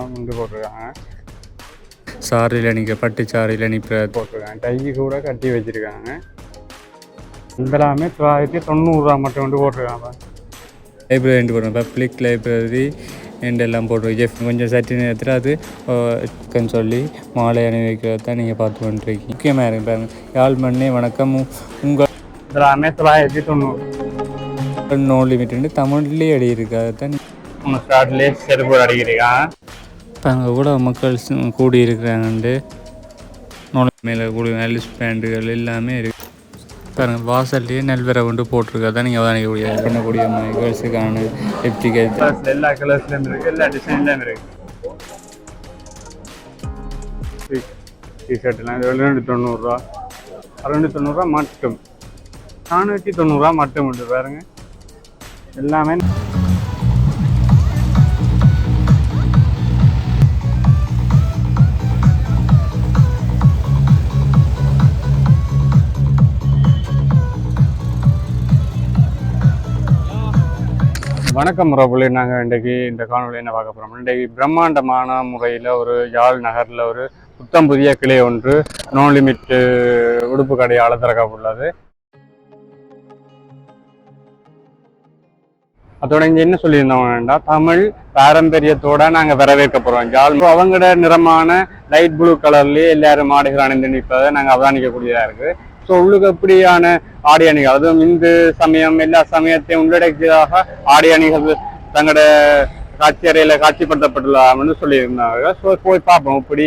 தான் வந்து போட்டிருக்காங்க. சாரியில் நிற்க பட்டு சாரியில் நிற்கிற போட்டிருக்காங்க. டை கூட கட்டி வச்சிருக்காங்க. இதெல்லாமே தொள்ளாயிரத்தி தொண்ணூறுரூவா மட்டும் வந்து போட்டிருக்காங்க. லைப்ரரி போடுறோம் பப்ளிக் லைப்ரரி போடுறோம் ஜெஃப் கொஞ்சம் சற்று நேரத்தில் அது சொல்லி மாலை அணிவிக்கிறத தான் நீங்கள் பார்த்து பண்ணிருக்கீங்க முக்கியமாக இருக்கு பாருங்க. யாழ் மண்ணே வணக்கம். உங்கள் இதெல்லாமே தொள்ளாயிரத்தி தொண்ணூறு. நோ லிமிட் தமிழ்லேயே எழுதியிருக்காது தான் நம்ம ஸ்டார்ட்லேயே செருப்பு அடிக்கிறாங்க இப்போ அங்கே கூட மக்கள் கூடியிருக்கிறாங்கண்டு. கூடி மேலே கூடி நெல் பேண்டுகள் எல்லாமே இருக்கு. பாருங்க வாசல்லையே நெல்வரை கொண்டு போட்டிருக்கா. தான் நீங்கள் அவதானிக்கக்கூடிய பண்ணக்கூடிய கேர்ள்ஸுக்கான லிப்டிக் எல்லா கலர்ஸ்லையும் இருக்கு எல்லா டிசைன்லையும் இருக்கு. டிஷர்ட்லாம் இது ரெண்டு தொண்ணூறுரூவா அறுநூற்றி தொண்ணூறுரூவா மட்டும். நானூற்றி தொண்ணூறுரூவா மட்டும் உண்டு பாருங்க. எல்லாமே வணக்கம் ரோபுலி நாங்கள் இன்றைக்கு இந்த காணொலி என்ன பார்க்க போகிறோம் இன்றைக்கு பிரம்மாண்டமான முறையில் ஒரு யாழ் நகரில் ஒரு புத்தம் புதிய கிளை ஒன்று நோ லிமிட் உடுப்பு கடையால் திறக்கப்பட்டுள்ளது அதோட இங்கே என்ன சொல்லியிருந்தவங்கன்னா தமிழ் பாரம்பரியத்தோட நாங்கள் வரவேற்க போகிறோம் யாழ் அவங்களோட நிறமான லைட் ப்ளூ கலர்லேயே எல்லாரும் மாடுகள் அணிந்து நிற்பதை நாங்கள் அவதானிக்கக்கூடியதாக இருக்குது ஸோ உள்ளுக்கு எப்படியான ஆடை அணிகள்? அதுவும் இந்து சமயம் எல்லா சமயத்தையும் உள்ளடக்கியதாக ஆடை அணிகள் தங்களோட காட்சி அறையில காட்சிப்படுத்தப்படலாம்னு சொல்லியிருந்தாங்க ஸோ போய் பார்ப்போம். இப்படி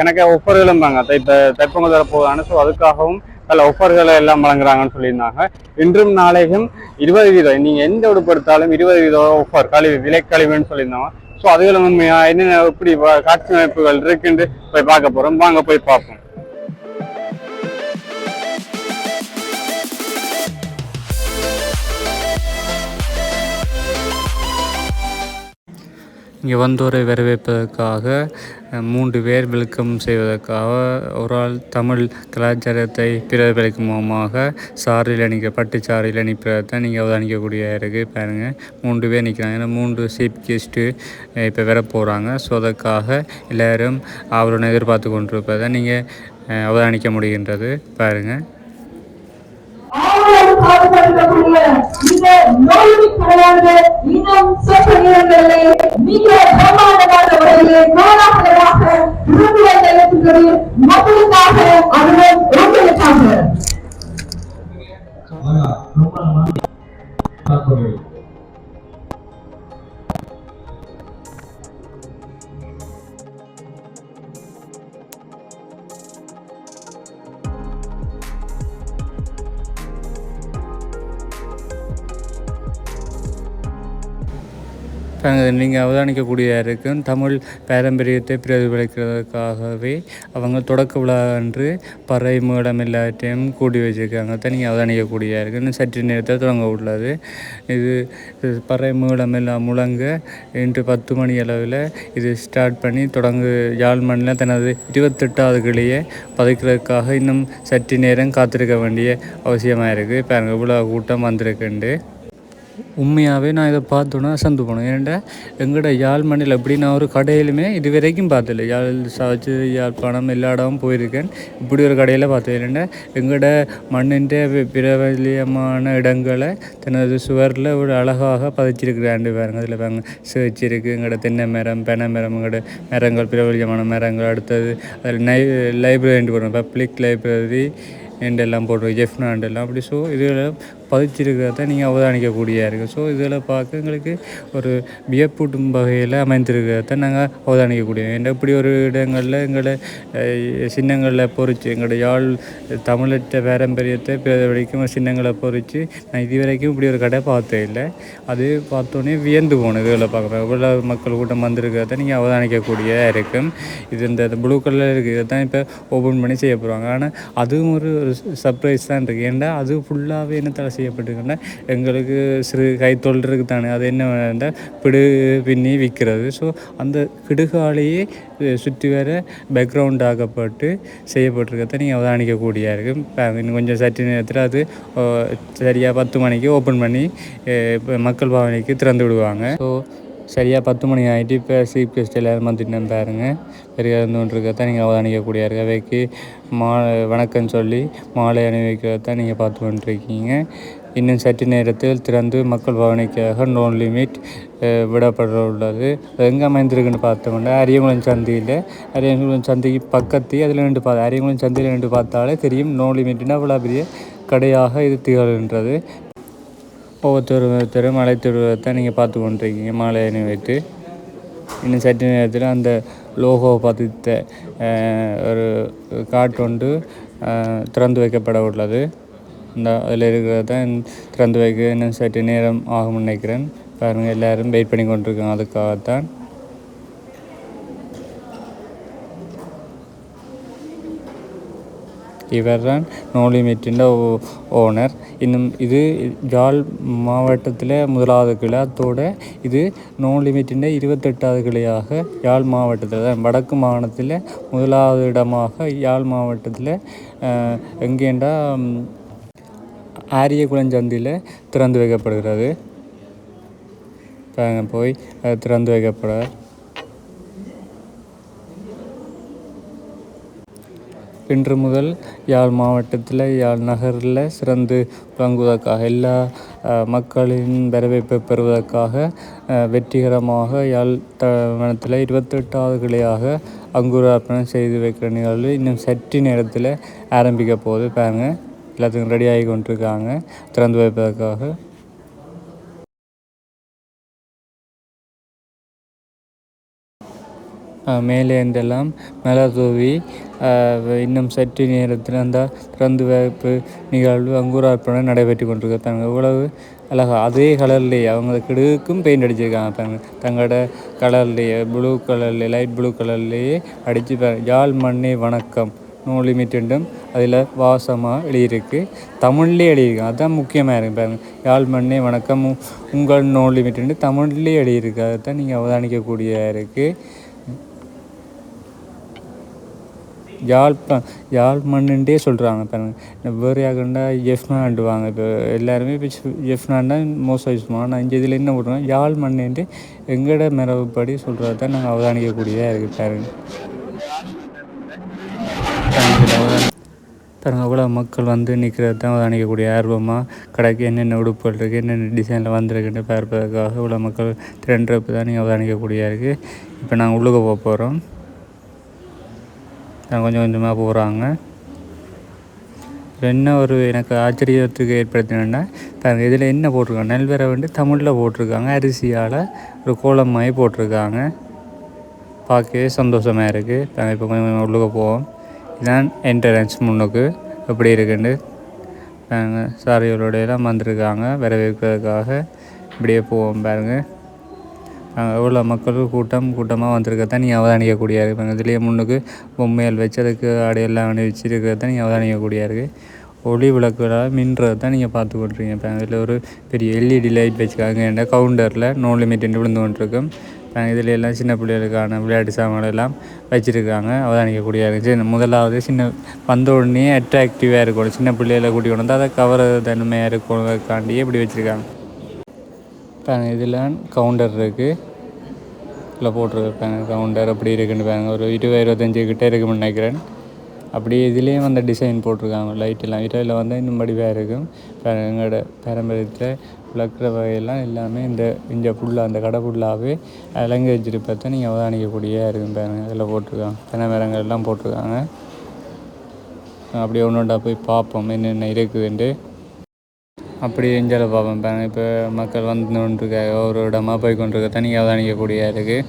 எனக்கு ஒஃபர்களும் தாங்க இப்போ தைப்பொங்கல் தரப்போதான ஸோ அதுக்காகவும் பல ஒஃபர்களை எல்லாம் வழங்குறாங்கன்னு சொல்லியிருந்தாங்க. இன்றும் நாளைக்கும் இருபது வீதம் நீங்க எந்த உடுப்பு எடுத்தாலும் இருபது வீதம் ஒஃபர் கழிவு விலை கழிவுன்னு சொல்லியிருந்தாங்க. ஸோ அதுகளும் உண்மையா? என்னென்ன இப்படி காட்சி அமைப்புகள் இருக்குன்னு போய் பார்க்க போறோம். வாங்க போய் பார்ப்போம். இங்கே வந்தோரை வரவேற்பதற்காக மூன்று பேர் விளக்கம் செய்வதற்காக ஒரு ஆள் தமிழ் கலாச்சாரத்தை பிரதிபலிக்கும் முகமாக சாரில் அணிக்க பட்டு சாரில் நிற்பதை நீங்கள் அவதானிக்கக்கூடிய இருக்குது பாருங்கள் மூன்று பேர் நிற்கிறாங்க. ஏன்னா மூன்று சீப் கெஸ்ட்டு இப்போ வர போகிறாங்க ஸோ அதற்காக எல்லோரும் அவருடன் எதிர்பார்த்து கொண்டிருப்பதை நீங்கள் அவதானிக்க முடிகின்றது பாருங்கள் ஆவலம் பாடுபடுத்தக்கூடிய இந்த நோய்க்கு கிடையாது இன்னும் சொற்ப நேரங்களிலே மிக பிரமாண்டமான முறையிலே கோலாகலமாக விருதுகள் நடத்துகிறது மக்களுக்காக அதுவும் உங்களுக்காக நீங்கள் அவதானிக்கக்கூடிய இருக்கும் தமிழ் பாரம்பரியத்தை பிரதிபலிக்கிறதுக்காகவே அவங்க தொடக்க விழா அன்று பறை மேடம் எல்லாத்தையும் கூடி வச்சுருக்காங்க. தான் நீங்கள் அவதானிக்கக்கூடிய இருக்கு இன்னும் சற்று நேரத்தில் தொடங்க உள்ளது. இது பறை மேடம் எல்லாம் முழங்க இன்று பத்து மணி அளவில் இது ஸ்டார்ட் பண்ணி தொடங்கு யாழ்மண்ணில் தனது இருபத்தெட்டாவது கிளியை பதைக்கிறதுக்காக இன்னும் சற்று நேரம் காத்திருக்க வேண்டிய அவசியமாக இருக்குது பாருங்க இவ்வளோ கூட்டம் வந்திருக்குண்டு உண்மையாகவே நான் இதை பார்த்தோன்னா அசந்து போனேன் ஏன்டா எங்கட யாழ் மண்ணில் எப்படி நான் ஒரு கடையிலுமே இது வரைக்கும் பார்த்ததில்ல. யாழ் சாச்சு யாழ்ப்பாணம் எல்லா இடமும் போயிருக்கேன். இப்படி ஒரு கடையில் பார்த்தேன். இல்லைண்டா எங்கட மண்ணின் பிரபலியமான இடங்களை தனது சுவரில் ஒரு அழகாக பதிச்சிருக்கிறாண்டு பாருங்க. அதில் பாருங்க. சேர்ச் இருக்குது எங்களோட தென்னை மரம் பெனை மரம் எங்களோட மரங்கள் பிரபலியமான மரங்கள் அடுத்தது அதில் நை லைப்ரரி போடுறோம் பப்ளிக் லைப்ரரி எண்ட் எல்லாம் போடுறோம் ஜெஃப்னாண்டெல்லாம் அப்படி ஸோ இதில் பதிச்சிருக்கிறத நீங்கள் அவதானிக்கக்கூடிய இருக்குது ஸோ இதில் பார்க்க எங்களுக்கு ஒரு வியப்பூட்டும் வகையில் அமைந்திருக்கிறத நாங்கள் அவதானிக்கக்கூடிய ஏன்னா இப்படி ஒரு இடங்களில் எங்களை சின்னங்களில் சின்னங்களை பொறிச்சு எங்களோட யாழ் தமிழற்ற பாரம்பரியத்தை வரைக்கும் சின்னங்களை பொறிச்சு நான் இது வரைக்கும் இப்படி ஒரு கடை பார்த்தே இல்லை. அது பார்த்தோன்னே வியந்து போனது இதில் பார்க்குறேன் இவ்வளோ மக்கள் கூட்டம் வந்திருக்கிறத நீங்கள் அவதானிக்கக்கூடிய இருக்கும். இது இந்த ப்ளூ கலரில் இருக்கிறது தான் இப்போ ஓப்பன் பண்ணி செய்ய போகிறாங்க ஆனால் அதுவும் ஒரு சர்ப்ரைஸ் தான் இருக்குது ஏன்டா அது ஃபுல்லாகவே என்னத்தால் செய்யப்பட்டிருக்கின்றன. எங்களுக்கு சிறு கைத்தொழில் இருக்குது தானே அது என்ன பிடு பின்னி விற்கிறது. ஸோ அந்த கிடுகாலையே சுற்றி வர பேக்ரவுண்ட் ஆக்கப்பட்டு செய்யப்பட்டிருக்கிறத நீங்கள் அவதானிக்கக்கூடிய இருக்குது இன்னும் கொஞ்சம் சற்று நேரத்தில் அது சரியாக பத்து மணிக்கு ஓப்பன் பண்ணி மக்கள் பாவனைக்கு திறந்து விடுவாங்க. ஸோ சரியாக பத்து மணி ஆகிட்டு இப்போ சீஃப் கெஸ்ட் எல்லாரும் வந்துட்டு பாருங்கள் பெரிய இருக்கத்தான் நீங்கள் அவதானிக்கக்கூடிய இருக்கு மா வணக்கம் சொல்லி மாலை அணிவிக்கிறதான் நீங்கள் பார்த்து கொண்டிருக்கீங்க. இன்னும் சற்று நேரத்தில் திறந்து மக்கள் பவனைக்காக நோன் லிமிட் விடப்பட உள்ளது. அது எங்கே அமைந்திருக்குன்னு பார்த்தோம்னா அரியங்குளம் சந்தையில் அரியங்குளம் சந்தைக்கு பக்கத்து அதில் நின்று பார்த்தா அரியங்குளம் சந்தையில் நின்று பார்த்தாலே தெரியும் நோ லிமிட்னா அவ்வளோ பெரிய கடையாக இது திகழ்கின்றது. ஒவ்வொருத்தரும் ஒருத்தரும் அழைத்து வருவதை நீங்கள் பார்த்து கொண்டிருக்கீங்க மாலை அணி வைத்து இன்னும் சற்று நேரத்தில் அந்த லோகோ பதித்த ஒரு காட்டு ஒன்று திறந்து வைக்கப்பட உள்ளது இந்த அதில் இருக்கிறது தான் திறந்து வைக்க இன்னும் சற்று நேரம் ஆகும்னு நினைக்கிறேன். பாருங்கள் எல்லோரும் வெயிட் பண்ணி கொண்டிருக்காங்க. அதுக்காகத்தான் இவர்தான் நோலிமீட்டின் ஓனர். இன்னும் இது யாழ் மாவட்டத்தில் முதலாவது கிளை. அத்தோட இது நோலிமிட்டின் இருபத்தெட்டாவது கிளையாக யாழ் மாவட்டத்தில் தான் வடக்கு மாகாணத்தில் முதலாவது இடமாக யாழ் மாவட்டத்தில் எங்கேண்டா ஆரியகுளஞ்சந்தியில் திறந்து வைக்கப்படுகிறது. பாருங்க போய் திறந்து வைக்கப்பட இன்று முதல் யாழ் மாவட்டத்தில் யாழ் நகரில் சிறந்து விளங்குவதற்காக எல்லா மக்களின் வரவேற்பை பெறுவதற்காக வெற்றிகரமாக யாழ் தமிழகத்தில் இருபத்தெட்டாவது கிளையாக அங்குரார்ப்பணம் செய்து வைக்கிற நிகழ்வு இன்னும் சற்று நேரத்தில் ஆரம்பிக்க போகுது. பாருங்கள் எல்லாத்துக்கும் ரெடி ஆகி கொண்டிருக்காங்க. திறந்து வைப்பதற்காக. மேலே இருந்தெல்லாம் மேலே தூவி இன்னும் சற்று நேரத்தில் அந்த திறந்து வைப்பு நிகழ்வு அங்குரார்ப்பணம் நடைபெற்று கொண்டிருக்கு இவ்வளவு எவ்வளவு அழகா. அதே கலர்லேயே அவங்க கிடுக்கும் பெயிண்ட் அடிச்சிருக்காங்க பாருங்கள் தங்களோட கலர்லேயே ப்ளூ கலர்லேயே லைட் ப்ளூ கலர்லேயே அடித்து பாருங்க. யாழ் மண்ணே வணக்கம். நோ லிமிட்டெண்டும் அதில் வாசமாக எழுதியிருக்கு. தமிழ்லேயே எழுதியிருக்கு அதுதான் முக்கியமாக இருக்கு பாருங்கள் யாழ் மண்ணே வணக்கம். உங்கள் நோ லிமிட்டெண்டு தமிழ்லேயே எழுதியிருக்கு. அதைத்தான் நீங்கள் அவதானிக்கக்கூடியதாக இருக்குது யாழ் ப யாழ் மண்ணுன்றே சொல்கிறாங்க பாருங்க. வேறு யாருக்குண்டா எஃப்னாண்டுவாங்க இப்போ எல்லாருமே இப்போ எஃப்னாண்டா மோஸ்ட் யூஸ் பண்ணுவோம் ஆனால் இங்கே இதில் என்ன போடுறோம் யாழ் மண்ணுன்ட்டு எங்களோட மரபுப்படி சொல்கிறது தான் நாங்கள் அவதானிக்கக்கூடியதாக இருக்குது பாருங்க. பாருங்க அவ்வளோ மக்கள் வந்து நிற்கிறது தான் அவதானிக்கக்கூடிய ஆர்வமாக கடைக்கு என்னென்ன உடுப்புகள் இருக்குது என்னென்ன டிசைனில் வந்திருக்குன்னு பார்ப்பதற்காக இவ்வளோ மக்கள் திரண்டுறப்ப தான் நீங்கள் அவதானிக்கக்கூடியதாக இருக்குது இப்போ நாங்கள் உள்ளுக்க போக போகிறோம் கொஞ்சம் கொஞ்சமாக போகிறாங்க என்ன ஒரு எனக்கு ஆச்சரியத்துக்கு ஏற்படுத்தினா பாருங்க இதில் என்ன போட்டிருக்காங்க? நெல்வேரை வந்து தமிழில் போட்டிருக்காங்க அரிசியால் ஒரு கோலம் மாதிரி போட்டிருக்காங்க. பார்க்கவே சந்தோஷமாக இருக்குது நாங்கள் இப்போ கொஞ்சம் கொஞ்சம் உள்ளுக்க போவோம். இதுதான் என்ட்ரன்ஸ் முன்னுக்கு. எப்படி இருக்குன்னு நாங்கள் சாரிகளோட எல்லாம் வந்திருக்காங்க வரவேற்கிறதுக்காக. இப்படியே போவோம் பாருங்கள் அங்கே உள்ள மக்கள் கூட்டம் கூட்டமாக வந்திருக்கத்தான் நீங்கள் அவதானிக்கக்கூடிய இருப்பாங்க இதுலேயே முன்னுக்கு பொம்மைகள் வச்சு அதுக்கு ஆடையெல்லாம் அணிவிச்சிருக்கிறத நீ அவதானிக்கக்கூடிய இருக்குது ஒளி விளக்குகளால் மின்றது தான் நீங்கள் பார்த்து கொண்டிருக்கீங்க. இப்போ இதில் ஒரு பெரிய எல்இடி லைட் வச்சுருக்காங்க. என்ற கவுண்டரில் நோ லிமிட் விழுந்து கொண்டிருக்கும். இதில் எல்லாம் சின்ன பிள்ளைகளுக்கான விளையாட்டு சாமான்கள் எல்லாம் வச்சுருக்காங்க. அவதானிக்கக்கூடிய இருந்துச்சு முதலாவது சின்ன வந்த உடனே அட்ராக்டிவாக இருக்கணும். சின்ன பிள்ளைகளை கூட்டி கொண்டு வந்து அதை கவர தன்மையாக இருக்கணுக்காண்டியே இப்படி வச்சுருக்காங்க. இப்போ இதில் கவுண்டர் இருக்குது இதில் போட்டிருக்காங்க கவுண்டர் அப்படி இருக்குன்னு பாருங்க ஒரு இருபது இருபத்தஞ்சி கிட்டே இருக்குன்னு நினைக்கிறேன். அப்படியே இதுலேயும் அந்த டிசைன் போட்டிருக்காங்க லைட்டெல்லாம் இரவில் இதில் வந்து இன்னும் வடிவாக இருக்கும். எங்களோட பாரம்பரியத்தில் விளக்குற வகையெல்லாம் எல்லாமே இந்த இந்த ஃபுல்லாக அந்த கடை ஃபுல்லாகவே அலங்கி வச்சிருப்பதை நீங்கள் அவதானிக்கக்கூடிய இருக்கும் பாருங்கள் அதில் போட்டிருக்காங்க. தென்னை மரங்கள் எல்லாம் போட்டிருக்காங்க. அப்படியே ஒன்று ஒன்றா போய் பார்ப்போம் என்னென்ன இருக்குதுன்ட்டு. அப்படி எஞ்சால பார்ப்போம் பாருங்கள் இப்போ மக்கள் வந்து கொண்டிருக்காங்க ஒரு இடமா போய் கொண்டிருக்க தனியாக அவதானிக்கக்கூடிய இருக்குது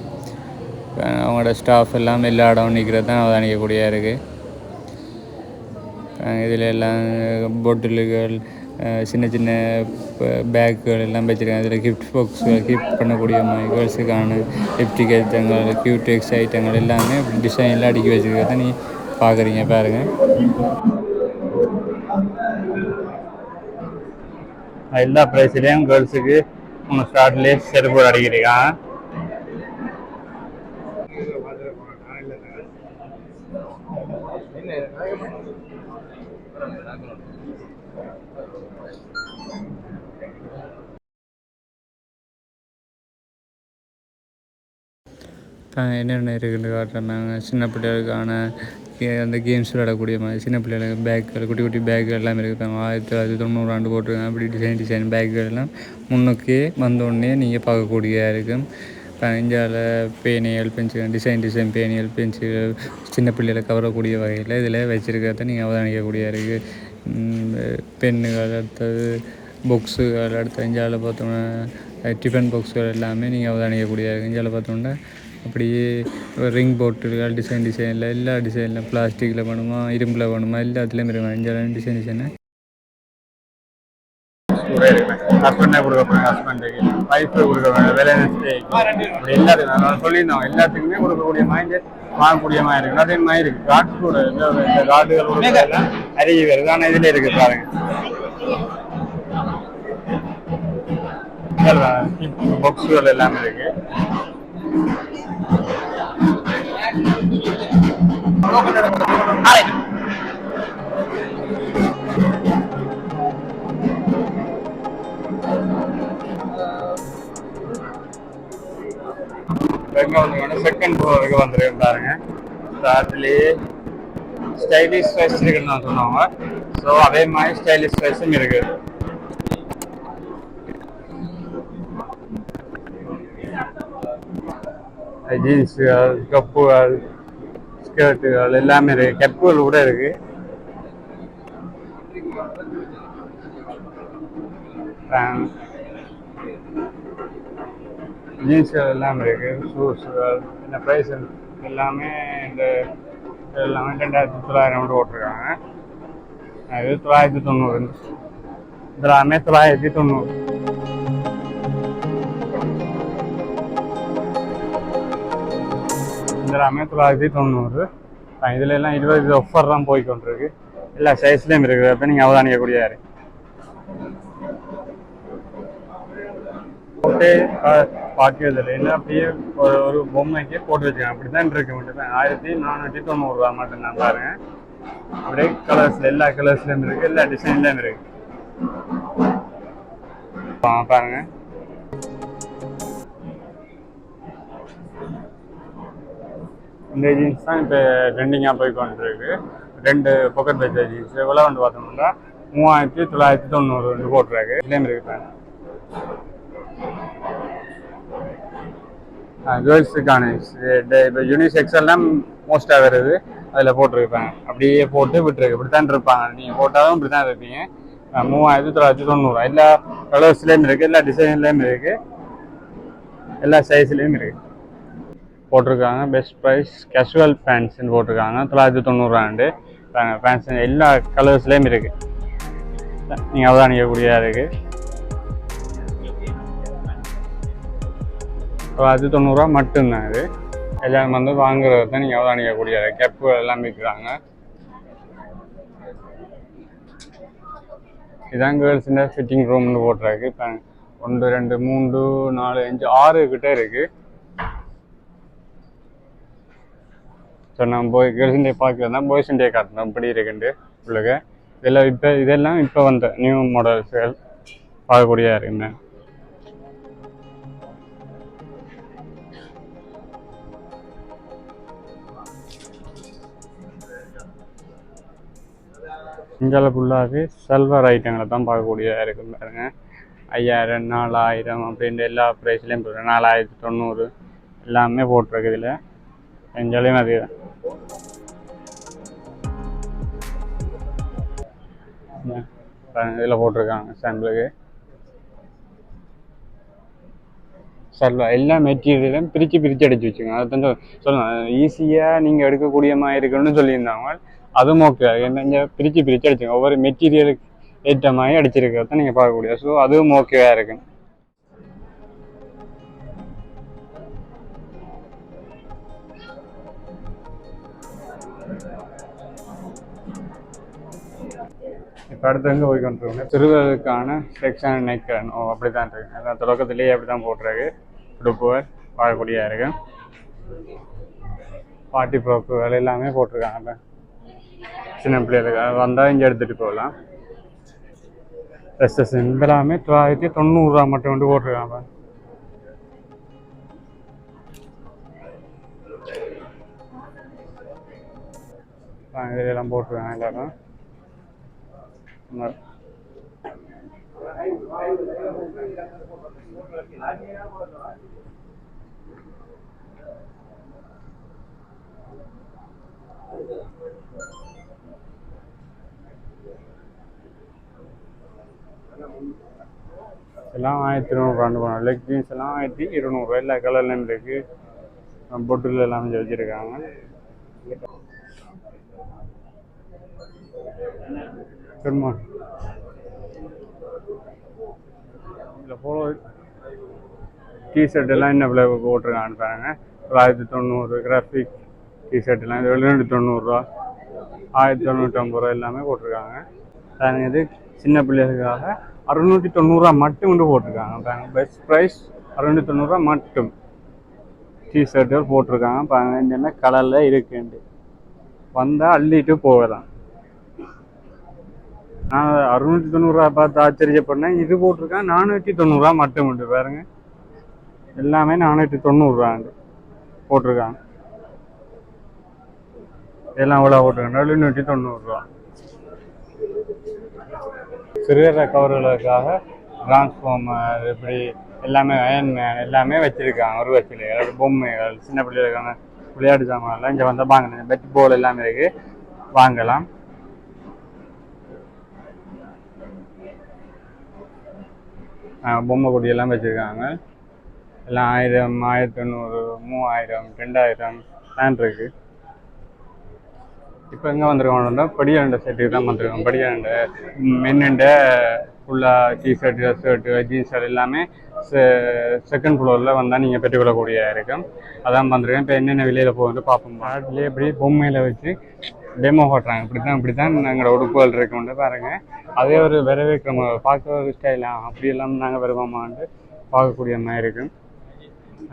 அவங்களோட ஸ்டாஃப் எல்லாம் எல்லா இடம் நிற்கிறது தான் அவதானிக்கக்கூடிய இருக்குது இதில் எல்லாம் பொட்டில்கள் சின்ன சின்ன பேக்குகள் எல்லாம் வச்சுருக்காங்க. இதில் கிஃப்ட் பாக்ஸ் கிஃப்ட் பண்ணக்கூடிய மாதிரி கேர்ள்ஸுக்கான லிப்டிக் ஐட்டங்கள் கியூடெக்ஸ் ஐட்டங்கள் எல்லாமே டிசைன்லாம் அடுக்கி வச்சுருக்கிறத நீ பார்க்குறீங்க பாருங்கள் எல்லா ப்ரைஸ்லேயும் கேர்ள்ஸுக்கு நம்ம ஸ்டார்ட்லேயே செருப்பு அடிக்கிறீங்க. என்னென்ன இருக்குன்னு காட்டுறாங்க சின்ன பிள்ளைகளுக்கான கே- அந்த கேம்ஸ் விளையாடக்கூடிய மாதிரி சின்ன பிள்ளைகளுக்கு பேக்குகள் குட்டி குட்டி பேக்குகள் எல்லாமே இருக்குது ஆயிரத்தி தொள்ளாயிரத்தி தொண்ணூறு ஆண்டு போட்டிருக்காங்க. அப்படி டிசைன் டிசைன் பேக்குகள் எல்லாம் முன்னுக்கே வந்தோடனே நீங்கள் பார்க்கக்கூடியதாக இருக்கும். இந்தியாவில் பேனியல் பென்சில் டிசைன் டிசைன் பேனியல் பென்சில் சின்ன பிள்ளைகளை கவரக்கூடிய வகையில் இதில் வச்சுருக்கிறத நீங்கள் அவதானிக்கக்கூடியதாக இருக்குது பென்னுகள் அடுத்தது புக்ஸுகள் அடுத்த இந்தியாவில் பார்த்தோம்னா டிஃபன் பாக்ஸுகள் எல்லாமே நீங்கள் அவதானிக்கக்கூடியதாக இருக்குது இந்தியாவில் பார்த்தோம்னா அப்படியே ரிங் போட்டுகள் டிசைன் டிசைனில் எல்லா டிசைனில் பிளாஸ்டிக்கில் வேணுமா இரும்பில் வேணுமா எல்லாத்துலேயும் இருக்கும் இந்தியாவில் டிசைன் டிசைனு இருக்கு. ஹஸ்பண்டை கொடுக்க போறாங்க ஹஸ்பண்டுக்கு ஒய்ஃபு கொடுக்க போறாங்க வேலை அப்படி எல்லாத்துக்கும் நான் சொல்லியிருந்தோம் எல்லாத்துக்குமே கொடுக்கக்கூடிய மாதிரி வாங்கக்கூடிய மாதிரி இருக்கு. அதே மாதிரி இருக்கு. கார்ட்ஸ் கூட இந்த காட்டுகள் எல்லாம் அருகி வருது ஆனால் இதுல இருக்கு பாருங்க. பாக்ஸுகள் எல்லாமே இருக்கு. எங்க வந்து செகண்ட் ஃப்ளோருக்கு வந்துருக்கு பாருங்க ஸ்டார்ட்லேயே ஸ்டைலிஷ் ஃபேஸ் இருக்குன்னு தான் சொன்னாங்க. ஸோ அதே மாதிரி ஸ்டைலிஷ் ஃபேஸும் இருக்கு. ஜீன்ஸுகள் கப்புகள் ஸ்கர்ட்டுகள் எல்லாமே இருக்கு. கப்புகள் கூட இருக்கு. ஜீன்ஸ்கள் எல்லாமே இருக்கு. ஷூஸ்கள் இந்த ப்ரைஸ் எல்லாமே இந்த எல்லாமே ரெண்டாயிரத்தி தொள்ளாயிரம் மட்டும் போட்டிருக்காங்க. அது தொள்ளாயிரத்தி தொண்ணூறு. இதெல்லாமே தொள்ளாயிரத்தி தொண்ணூறு. எல்லாமே தொள்ளாயிரத்தி தொண்ணூறு. இதில் இதுல எல்லாம் இருபது ஒஃபர் தான் போய் கொண்டிருக்கு எல்லா சைஸ்லேயும் இருக்குது. அப்போ நீங்கள் அவதானிக்கக்கூடிய யாரு? போட்டே பார்க்கறதில்ல என்ன அப்படியே ஒரு ஒரு பொம்மைக்கே போட்டு வச்சுக்கேன் அப்படி தான் இருக்க மட்டும் ஆயிரத்தி நானூற்றி தொண்ணூறுரூவா மட்டும் தான் பாருங்க. அப்படியே கலர்ஸில் எல்லா கலர்ஸ்லேயும் இருக்குது எல்லா டிசைன்லேயும் இருக்குது பாருங்கள் இந்த ஜீன்ஸ் தான் இப்போ ட்ரெண்டிங்காக போய் கொண்டிருக்கு. ரெண்டு பாக்கெட் வச்ச ஜீன்ஸ் எவ்வளோ வந்து பார்த்தோம்னா மூவாயிரத்தி தொள்ளாயிரத்தி தொண்ணூறு ரெண்டு போட்டிருக்கு. இதுலேயும் இருக்கு பாருங்க. கேர்ள்ஸுக்கான இப்போ யூனிசெக்ஸ் எல்லாம் மோஸ்ட்டாக வருது. அதில் போட்டிருப்பாங்க அப்படியே போட்டு விட்டுருக்கு. இப்படி தான் இருப்பாங்க. நீங்கள் போட்டாலும் இப்படி தான் இருப்பீங்க மூவாயிரத்தி தொள்ளாயிரத்தி தொண்ணூறு. எல்லா கலர்ஸ்லேயும் இருக்குது எல்லா டிசைன்லேயும் இருக்குது எல்லா சைஸ்லேயும் இருக்குது போட்டிருக்காங்க. பெஸ்ட் ப்ரைஸ் கேஷுவல் ஃபேன்ஸுன்னு போட்டிருக்காங்க. தொள்ளாயிரத்தி தொண்ணூறாண்டு பேண்ட்ஸ் எல்லா கலர்ஸ்லேயும் இருக்குது நீங்கள் அவதானிக்கக்கூடியதாக இருக்குது தொள்ளாயிரத்தி தொண்ணூறுரூவா மட்டும்தான் இது. எல்லாரும் வந்து வாங்குறது தான் நீங்கள் அவதானிக்கக்கூடிய கெப்பு எல்லாம் விற்கிறாங்க. இதான் கேர்ள்ஸுன்ற ஃபிட்டிங் ரூம்னு போட்டிருக்கு. இப்போ ஒன்று ரெண்டு மூன்று நாலு அஞ்சு ஆறு கிட்டே இருக்குது ஸோ நான் போய் கேர்ள்ஸ் டே தான் பாய்ஸ் டே காட்டணும் இப்படி இருக்குண்டு உங்களுக்கு இதெல்லாம் இப்போ இதெல்லாம் இப்போ வந்த நியூ மாடல்ஸ்கள் பார்க்கக்கூடிய இருக்குங்க இந்தியாவில் ஃபுல்லாகவே செல்வர் ஐட்டங்களை தான் பார்க்கக்கூடியதாக இருக்கும் பாருங்க. ஐயாயிரம் நாலாயிரம் அப்படின்ற எல்லா ப்ரைஸ்லேயும் போடுறேன் நாலாயிரத்தி தொண்ணூறு எல்லாமே போட்டிருக்கு இதில். எங்களையும் அது இதில் போட்டிருக்காங்க சாம்பிளுக்கு. சர்வா எல்லா மெட்டீரியலும் பிரித்து பிரித்து அடிச்சு வச்சுங்க அதை தான் சொல்லுங்கள் ஈஸியாக நீங்கள் எடுக்கக்கூடிய மாதிரி இருக்கணும்னு சொல்லியிருந்தாங்க. அதுவும் ஓகே என்ன பிரித்து பிரித்து அடிச்சுங்க ஒவ்வொரு மெட்டீரியலுக்கு ஏற்ற மாதிரி அடிச்சிருக்கிறத நீங்கள் பார்க்கக்கூடிய. ஸோ அதுவும் ஓகேவாக இருக்கும் அடுத்து எங்கே போய் கொண்டிருக்கணும் சிறுவர்களுக்கான செக்ஷன் நெக் ஓ அப்படி தான் இருக்கு அதான் தொடக்கத்திலேயே அப்படி தான் போட்டிருக்கு. உடுப்புவர் வாழக்கூடியாக இருக்கு. பாட்டி ப்ரோப்புகள் எல்லாமே போட்டிருக்காங்க சின்ன பிள்ளைகளுக்கு. வந்தால் இங்கே எடுத்துகிட்டு போகலாம். எஸ்எஸ் எல்லாமே தொள்ளாயிரத்தி தொண்ணூறுரூவா மட்டும் வந்து போட்டிருக்காங்க இதெல்லாம் போட்டிருக்காங்க எல்லாரும். எல்லாம் ஆயிரத்தி இருநூறுவாண்டு போனோம் லெக் ஜீன்ஸ் எல்லாம் ஆயிரத்தி இருநூறுவா எல்லா கலர்லையும் இருக்கு பொட்டில் எல்லாம் வச்சிருக்காங்க. மார்னிங் இதில் போலோ டிஷர்ட் எல்லாம் என்ன விலை போட்டிருக்கான்னு பாருங்க. தொள்ளாயிரத்தி தொண்ணூறு கிராஃபிக் டிஷர்ட் எல்லாம். இது ரெண்டு தொண்ணூறுரூவா ஆயிரத்தி தொண்ணூற்றம்பது ரூபா எல்லாமே போட்டிருக்காங்க. பாருங்க இது சின்ன பிள்ளைகளுக்காக அறுநூற்றி தொண்ணூறுரூவா மட்டும் வந்து போட்டிருக்காங்க. பாருங்க பெஸ்ட் ப்ரைஸ் அறுநூற்றி தொண்ணூறுரூவா மட்டும். டிஷர்ட்டுகள் போட்டிருக்காங்க. பாருங்க என்னென்ன கலரில் இருக்குண்டு வந்தால் அள்ளிட்டு போகலாம். நான் அறுநூற்றி தொண்ணூறுரூவா பார்த்து ஆச்சரியப்படினேன் இது போட்டிருக்கேன் நானூற்றி தொண்ணூறுரூவா மட்டும் உண்டு பாருங்க. எல்லாமே நானூற்றி தொண்ணூறுரூவாங்க போட்டிருக்காங்க. எல்லாம் அவ்வளோ போட்டிருக்காங்க எழுநூற்றி தொண்ணூறுரூவா சிறுவர கவர்களுக்காக டிரான்ஸ்ஃபார்மர் இப்படி எல்லாமே அயன்மேன் எல்லாமே வச்சுருக்காங்க. ஒரு வச்சிருக்காங்க. பொம்மைகள் சின்ன பிள்ளைகளுக்கான விளையாட்டு சாமான்லாம் இங்கே வந்தால் வாங்கலாம் பெட் போல் எல்லாமே இருக்குது வாங்கலாம். பொம்மை கொடி வச்சுருக்காங்க வச்சிருக்காங்க. எல்லாம் ஆயிரம் ஆயிரத்தி தொண்ணூறு மூவாயிரம் ரெண்டாயிரம் பிளான் இருக்கு. இப்போ எங்கே வந்திருக்கோம்னா படியாண்ட செட்டுக்கு தான் வந்திருக்கோம். படியாண்ட மென்னுண்ட ஃபுல்லாக டிஷர்ட் ஷர்ட்டு ஜீன்ஸ் எல்லாமே செகண்ட் ஃப்ளோரில் வந்தால் நீங்கள் பெற்றுக்கொள்ளக்கூடிய இருக்கும் அதான் வந்திருக்கேன். இப்போ என்னென்ன விலையில் போகுது பார்ப்போம். பாட்டிலே இப்படி பொம்மையில் வச்சு டெமோ ஓட்டுறாங்க. இப்படி தான் இப்படி தான் நாங்கள் உடுப்புகள் இருக்கும்னு பாருங்க. அதே ஒரு வரவேற்கிற பார்க்க ஒரு ஸ்டைலாக அப்படி எல்லாம் நாங்கள் வருவோமான்ட்டு பார்க்கக்கூடிய மாதிரி இருக்கும்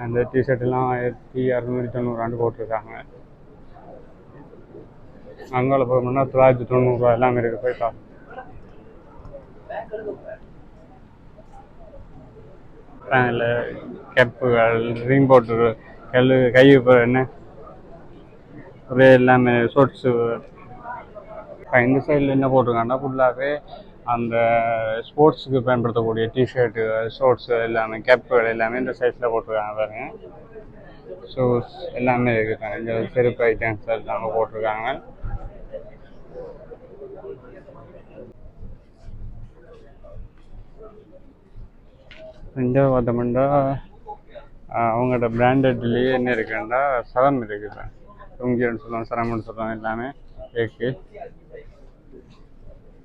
அந்த டிஷர்ட் எல்லாம் ஆயிரத்தி அறுநூற்றி தொண்ணூறாண்டு போட்டிருக்காங்க. அங்கால போகணும்னா தொள்ளாயிரத்தி தொண்ணூறுரூவா எல்லாமே இருக்கு. போய் பார்க்க அதில் கெப்புகள் ரிங் போட்டு கல் கை இப்போ என்ன? அப்படியே எல்லாமே ஷோட்ஸு இந்த சைடில் என்ன போட்டிருக்காங்கன்னா ஃபுல்லாகவே அந்த ஸ்போர்ட்ஸுக்கு பயன்படுத்தக்கூடிய டிஷர்ட்டு ஷோர்ட்ஸு எல்லாமே கேப்புகள் எல்லாமே இந்த சைஸில் போட்டிருக்காங்க பாருங்க. ஷூஸ் எல்லாமே இருக்குது இந்த செருப்பு ஐட்டம்ஸ் எல்லாமே போட்டிருக்காங்க. ரெண்டாவது பார்த்தோம்னா அவங்களோட பிராண்டட்லேயே என்ன இருக்குன்னா சதம் இருக்குது. லுங்கின்னு சொல்லுவாங்க சரம்னு சொல்லுவாங்க எல்லாமே கேக்கு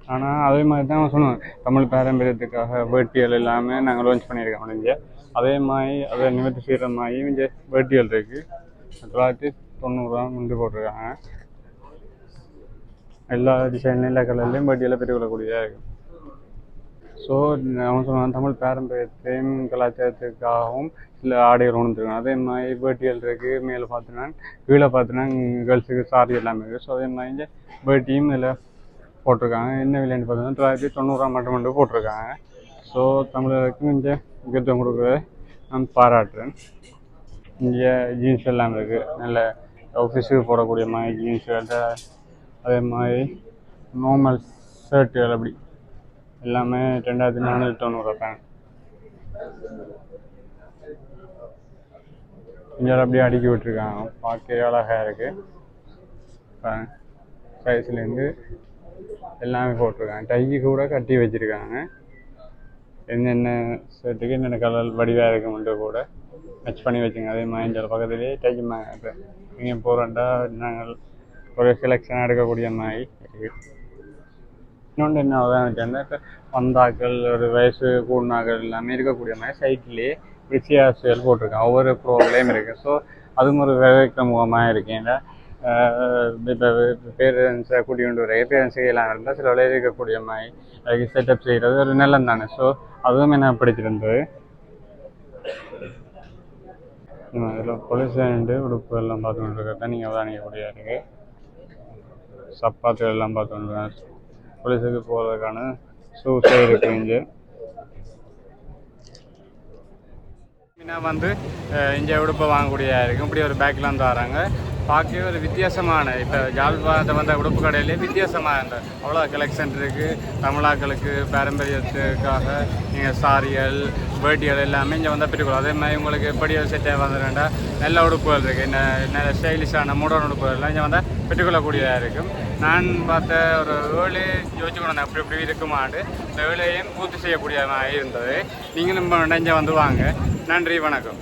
ஆனால் அதே மாதிரி தான் சொல்லுவோம் தமிழ் பாரம்பரியத்துக்காக வேட்டியல் எல்லாமே நாங்கள் லான்ச் பண்ணியிருக்கோம் முடிஞ்ச அதே மாதிரி அதை நிவர்த்தி செய்கிற மாதிரி இங்கே வேட்டியல் இருக்குது தொள்ளாயிரத்தி தொண்ணூறுரூவா முந்தி போட்டிருக்காங்க. எல்லா டிசைன்லையும் எல்லா கலர்லேயும் வேட்டியெல்லாம் பெற்றுக்கொள்ளக்கூடியதாக இருக்குது ஸோ அவன் சொன்னான் தமிழ் பாரம்பரியத்தையும் கலாச்சாரத்துக்காகவும் சில ஆடைகள் உணர்ந்துருக்காங்க. அதே மாதிரி வேட்டியல் இருக்குது மேலே பார்த்தோன்னா கீழே பார்த்தோன்னா கேர்ள்ஸுக்கு சாரி எல்லாமே இருக்குது ஸோ அதே மாதிரி இங்கே வேட்டியும் இதில் போட்டிருக்காங்க. என்ன விலைன்னு பார்த்தோன்னா தொள்ளாயிரத்தி தொண்ணூறாம் மட்டும் மட்டும் போட்டிருக்காங்க. ஸோ தமிழர்களுக்கு இங்கே முக்கியத்துவம் கொடுக்குறத நான் பாராட்டுறேன். இங்கே ஜீன்ஸ் எல்லாம் இருக்குது நல்ல ஆஃபீஸுக்கு போடக்கூடிய மாதிரி ஜீன்ஸ் அதே மாதிரி நார்மல் ஷர்ட்டுகள் அப்படி. எல்லாமே ரெண்டாயிரத்தி நானூற்றி தொண்ணூறு ரூபாய் இங்கே அப்படியே அடுக்கி விட்டுருக்காங்க. பார்க்க அழகாக இருக்குது சைஸ்லேருந்து எல்லாமே போட்டிருக்காங்க. டைக்கு கூட கட்டி வச்சுருக்காங்க. என்னென்ன ஷர்ட்டுக்கு என்னென்ன கலர் வடிவாக இருக்குமென்று கூட மேட்ச் பண்ணி வச்சுங்க. அதே மாதிரி இந்த பக்கத்துலேயே டைக்கு இப்போ இங்கே போகிறோண்டா நாங்கள் ஒரு செலெக்ஷனாக எடுக்கக்கூடிய மாதிரி இருக்குது இன்னொன்று என்ன உதாரணம் இப்போ பந்தாக்கள் ஒரு வயசு கூடுநாக்கள் எல்லாமே இருக்கக்கூடிய மாதிரி சைட்லேயே வித்தியாசங்கள் போட்டிருக்கேன் ஒவ்வொரு ப்ரோக்லேயும் இருக்குது ஸோ அதுவும் ஒரு விவேக்க முகமாக இருக்கேன் ஏன்னா இப்போ பேரண்ட்ஸை கூட்டி வர பேரண்ட்ஸுக்கு எல்லாம் இருந்தால் சில விளைய இருக்கக்கூடிய மாதிரி அதுக்கு செட்டப் செய்கிறது ஒரு நல்லம் தானே. ஸோ அதுவும் என்ன பிடிச்சிருந்தது? இதில் பொலிசண்டு உடுப்பு எல்லாம் பார்த்து கொண்டு நீங்கள் அவதானிக்கக்கூடிய இருக்குது சப்பாத்துகள் எல்லாம் பார்த்து கொண்டு பொலிஸுக்கு போகிறதுக்கான ஷூஸே இருக்குது இங்கே வந்து இங்கே உடுப்பை வாங்கக்கூடியதாக இருக்கும் இப்படி ஒரு பேக்லாம் வராங்க. பார்க்கவே ஒரு வித்தியாசமான இப்போ ஜாழ்ப்பாணத்தை வந்த உடுப்பு கடையிலே வித்தியாசமாக இந்த அவ்வளோ கலெக்ஷன் இருக்குது தமிழாக்களுக்கு பாரம்பரியத்துக்காக நீங்கள் சாரிகள் வேட்டிகள் எல்லாமே இங்கே வந்தால் பிரிக்கலாம் அதே மாதிரி உங்களுக்கு எப்படி செட்டாக வந்துருந்தா நல்ல உடுப்புகள் இருக்குது என்ன நல்ல ஸ்டைலிஷான மூடன் உடுப்புகள்லாம் இங்கே வந்தால் பெற்றுக்கொள்ளக்கூடியதாக இருக்கும். நான் பார்த்த ஒரு வேலை யோசிச்சு கொண்டு அப்படி இப்படி இருக்குமாண்டு. இந்த வேலையும் பூர்த்தி செய்யக்கூடியதாக இருந்தது. நீங்களும் இங்கே வந்து வாங்க. நன்றி வணக்கம்.